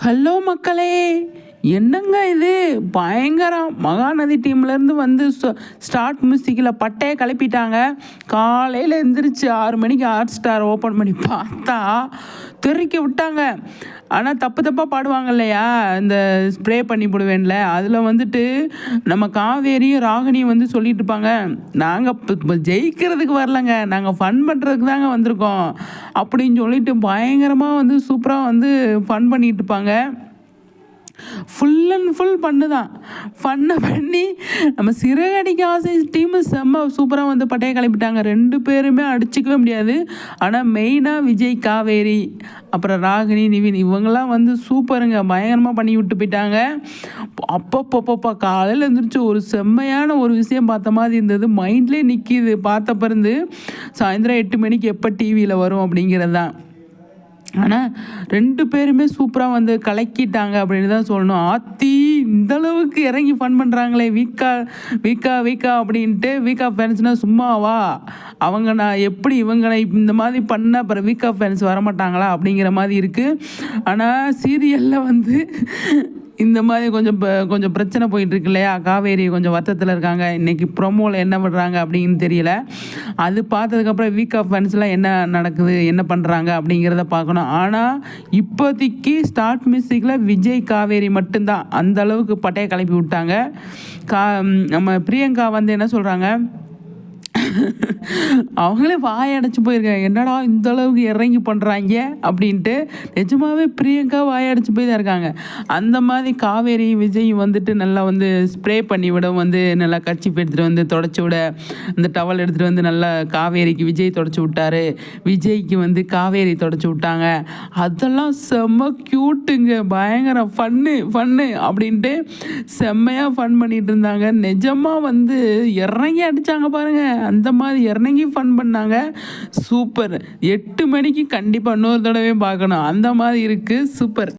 Hello மக்களே என்னங்க இது? பயங்கரம் மகாநதி டீம்லேருந்து வந்து ஸ்டார்ட் மியூசிக்கில் பட்டையை கிளப்பிட்டாங்க காலையில் எந்திரிச்சு ஆறு மணிக்கு ஹாட் ஸ்டார் ஓப்பன் பண்ணி பார்த்தா தெறிக்க விட்டாங்க. ஆனால் தப்பு தப்பாக பாடுவாங்க இல்லையா? இந்த ஸ்ப்ரே பண்ணி போடுவேன்ல. அதில் வந்துட்டு நம்ம காவேரியும் ராகினியும் வந்து சொல்லிட்டு இருப்பாங்க. நாங்கள் இப்போ ஜெயிக்கிறதுக்கு வரலங்க. நாங்கள் ஃபன் பண்ணுறதுக்கு தாங்க வந்திருக்கோம். அப்படின்னு சொல்லிட்டு பயங்கரமாக வந்து சூப்பராக வந்து ஃபன் பண்ணிகிட்டு இருப்பாங்க. ஃபுல் அண்ட் ஃபுல் பண்ணு தான். ஃபன்னை பண்ணி நம்ம சிறகடிக்க ஆசை டீமு செம்ம சூப்பராக வந்து பட்டையை கிளப்பிட்டாங்க ரெண்டு பேருமே அடிச்சிக்கவே முடியாது. ஆனால் மெயினாக விஜய் காவேரி அப்புறம் ராகினி நிவின் இவங்கெல்லாம் வந்து சூப்பருங்க பயங்கரமாக பண்ணி விட்டு போயிட்டாங்க. அப்பப்பப்பப்பா காலையில் எழுந்திரிச்சு ஒரு செம்மையான ஒரு விஷயம் பார்த்த மாதிரி இருந்தது. மைண்ட்லேயே நிற்கிது பார்த்த பிறந்து சாயந்தரம் எட்டு மணிக்கு எப்போ டிவியில் வரும் அப்படிங்கிறது தான். ஆனால் ரெண்டு பேருமே சூப்பராக வந்து கலக்கிட்டாங்க அப்படின்னு தான் சொல்லணும். ஆத்தி இந்தளவுக்கு இறங்கி ஃபன் பண்ணுறாங்களே வீக்கா வீக்கா வீக்கா அப்படின்ட்டு வீக்கா ஃபேன்ஸ்னால் சும்மாவா அவங்க நான் எப்படி இவங்க இந்த மாதிரி பண்ண அப்புறம் வீக்கா ஃபேன்ஸ் வரமாட்டாங்களா அப்படிங்கிற மாதிரி இருக்குது ஆனால் சீரியலில் வந்து இந்த மாதிரி கொஞ்சம் கொஞ்சம் பிரச்சனை போயிட்டுருக்கு இல்லையா காவேரி கொஞ்சம் வருத்தத்தில் இருக்காங்க. இன்றைக்கி ப்ரொமோவில் என்ன பண்ணுறாங்க அப்படின்னு தெரியல. அது பார்த்ததுக்கப்புறம் வீக் ஆஃப் ஃபன்ஸ்லாம் என்ன நடக்குது என்ன பண்ணுறாங்க அப்படிங்கிறத பார்க்கணும். ஆனால் இப்போதைக்கு ஸ்டார்ட் மியூசிக்கில் விஜய் காவேரி மட்டும்தான். அந்த அளவுக்கு பட்டையை கிளப்பி விட்டாங்க. கா நம்ம பிரியங்கா வந்து என்ன சொல்கிறாங்க அவங்களே வாயடைச்சு போயிருக்காங்க. என்னடா இந்த அளவுக்கு இறங்கி பண்ணுறாங்க அப்படின்ட்டு நிஜமாவே பிரியங்கா வாயடைச்சு போய் தான் இருக்காங்க. அந்த மாதிரி காவேரி விஜய் வந்துட்டு நல்லா வந்து ஸ்ப்ரே பண்ணி விட வந்து நல்லா கட்சி எடுத்துகிட்டு வந்து தொடச்சி விட அந்த டவல் எடுத்துகிட்டு வந்து நல்லா காவேரிக்கு விஜய் தொடச்சி விட்டாரு. விஜய்க்கு வந்து காவேரி தொடச்சி விட்டாங்க. அதெல்லாம் செம்ம க்யூட்டுங்க பயங்கர ஃபன்னு ஃபன்னு அப்படின்ட்டு செம்மையாக ஃபன் பண்ணிகிட்டு இருந்தாங்க. நிஜமாக வந்து இறங்கி அடித்தாங்க பாருங்கள் அந்த அந்த மாதிரி இறங்கி ஃபன் பண்ணாங்க. சூப்பர் எட்டு மணிக்கு கண்டிப்பாக இன்னொரு தடவையும் பார்க்கணும். அந்த மாதிரி இருக்குது சூப்பர்